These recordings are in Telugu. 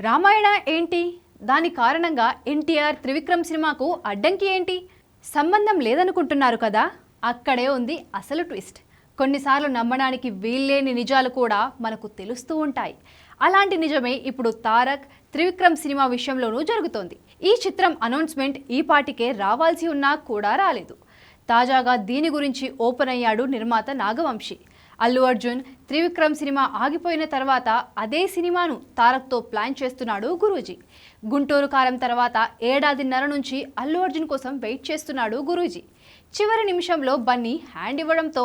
రామాయణ ఏంటి? దాని కారణంగా ఎన్టీఆర్ త్రివిక్రమ్ సినిమాకు అడ్డంకి ఏంటి? సంబంధం లేదనుకుంటున్నారు కదా? అక్కడే ఉంది అసలు ట్విస్ట్. కొన్నిసార్లు నమ్మడానికి వీల్లేని నిజాలు కూడా మనకు తెలుస్తూ ఉంటాయి. అలాంటి నిజమే ఇప్పుడు తారక్ త్రివిక్రమ్ సినిమా విషయంలోనూ జరుగుతోంది. ఈ చిత్రం అనౌన్స్మెంట్ ఈ పాటికే రావాల్సి ఉన్నా కూడా రాలేదు. తాజాగా దీని గురించి ఓపెన్ అయ్యాడు నిర్మాత నాగవంశి. అల్లు అర్జున్ త్రివిక్రమ్ సినిమా ఆగిపోయిన తర్వాత అదే సినిమాను తారక్తో ప్లాన్ చేస్తున్నాడు గురూజీ. గుంటూరు కారం తర్వాత ఏడాదిన్నర నుంచి అల్లు అర్జున్ కోసం వెయిట్ చేస్తున్నాడు గురూజీ. చివరి నిమిషంలో బన్నీ హ్యాండ్ ఇవ్వడంతో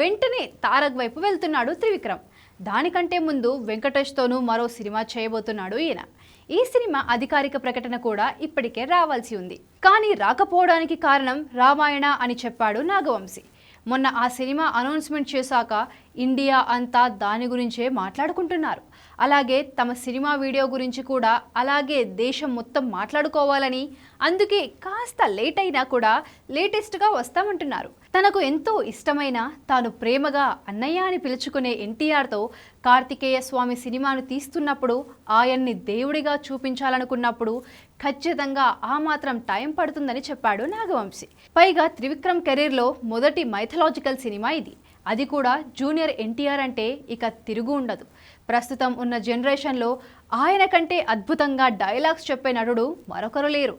వెంటనే తారక్ వైపు వెళ్తున్నాడు త్రివిక్రమ్. దానికంటే ముందు వెంకటేష్తోనూ మరో సినిమా చేయబోతున్నాడు ఈయన. ఈ సినిమా అధికారిక ప్రకటన కూడా ఇప్పటికే రావాల్సి ఉంది. కానీ రాకపోవడానికి కారణం రామాయణ అని చెప్పాడు నాగవంశి. మొన్న ఆ సినిమా అనౌన్స్మెంట్ చేశాక ఇండియా అంతా దాని గురించే మాట్లాడుకుంటున్నారు. అలాగే తమ సినిమా వీడియో గురించి కూడా అలాగే దేశం మొత్తం మాట్లాడుకోవాలని అందుకే కాస్త లేట్ అయినా కూడా లేటెస్ట్గా వస్తామంటున్నారు. తనకు ఎంతో ఇష్టమైన తాను ప్రేమగా అన్నయ్య అని పిలుచుకునే ఎన్టీఆర్తో కార్తికేయ స్వామి సినిమాను తీస్తున్నప్పుడు ఆయన్ని దేవుడిగా చూపించాలనుకున్నప్పుడు ఖచ్చితంగా ఆ మాత్రం టైం పడుతుందని చెప్పాడు నాగవంశి. పైగా త్రివిక్రమ్ కెరీర్లో మొదటి మైథలాజికల్ సినిమా ఇది. అది కూడా జూనియర్ ఎన్టీఆర్ అంటే ఇక తిరుగు ఉండదు. ప్రస్తుతం ఉన్న జనరేషన్లో ఆయన కంటే అద్భుతంగా డైలాగ్స్ చెప్పే నటుడు మరొకరు లేరు.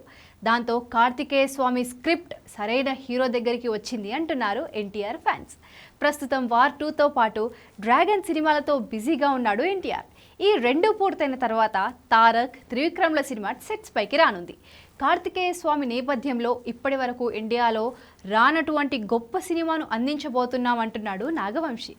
దాంతో కార్తికేయ స్వామి స్క్రిప్ట్ సరైన హీరో దగ్గరికి వచ్చింది అంటున్నారు ఎన్టీఆర్ ఫ్యాన్స్. ప్రస్తుతం వార్ టూతో పాటు డ్రాగన్ సినిమాలతో బిజీగా ఉన్నాడు ఎన్టీఆర్. ఈ రెండు పూర్తయిన తర్వాత తారక్ త్రివిక్రమ్ల సినిమా సెట్స్ పైకి రానుంది. కార్తికేయ స్వామి నేపథ్యంలో ఇప్పటి వరకు ఇండియాలో రానటువంటి గొప్ప సినిమాను అందించబోతున్నామంటున్నాడు నాగవంశి.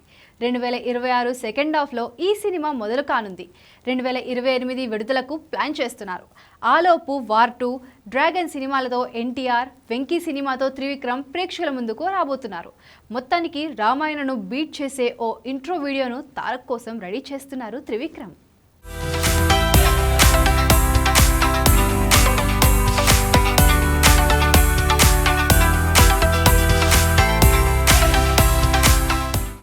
రెండు వేల ఇరవై ఆరు సెకండ్ హాఫ్లో ఈ సినిమా మొదలు కానుంది. రెండు వేల ఇరవై ఎనిమిది విడుదలకు ప్లాన్ చేస్తున్నారు. ఆలోపు వార్ టూ డ్రాగన్ సినిమాలతో ఎన్టీఆర్ వెంకీ సినిమాతో త్రివిక్రమ్ ప్రేక్షకుల ముందుకు రాబోతున్నారు. మొత్తానికి రామాయణను బీట్ చేసే ఓ ఇంట్రో వీడియోను తారక్ కోసం రెడీ చేస్తున్నారు త్రివిక్రమ్.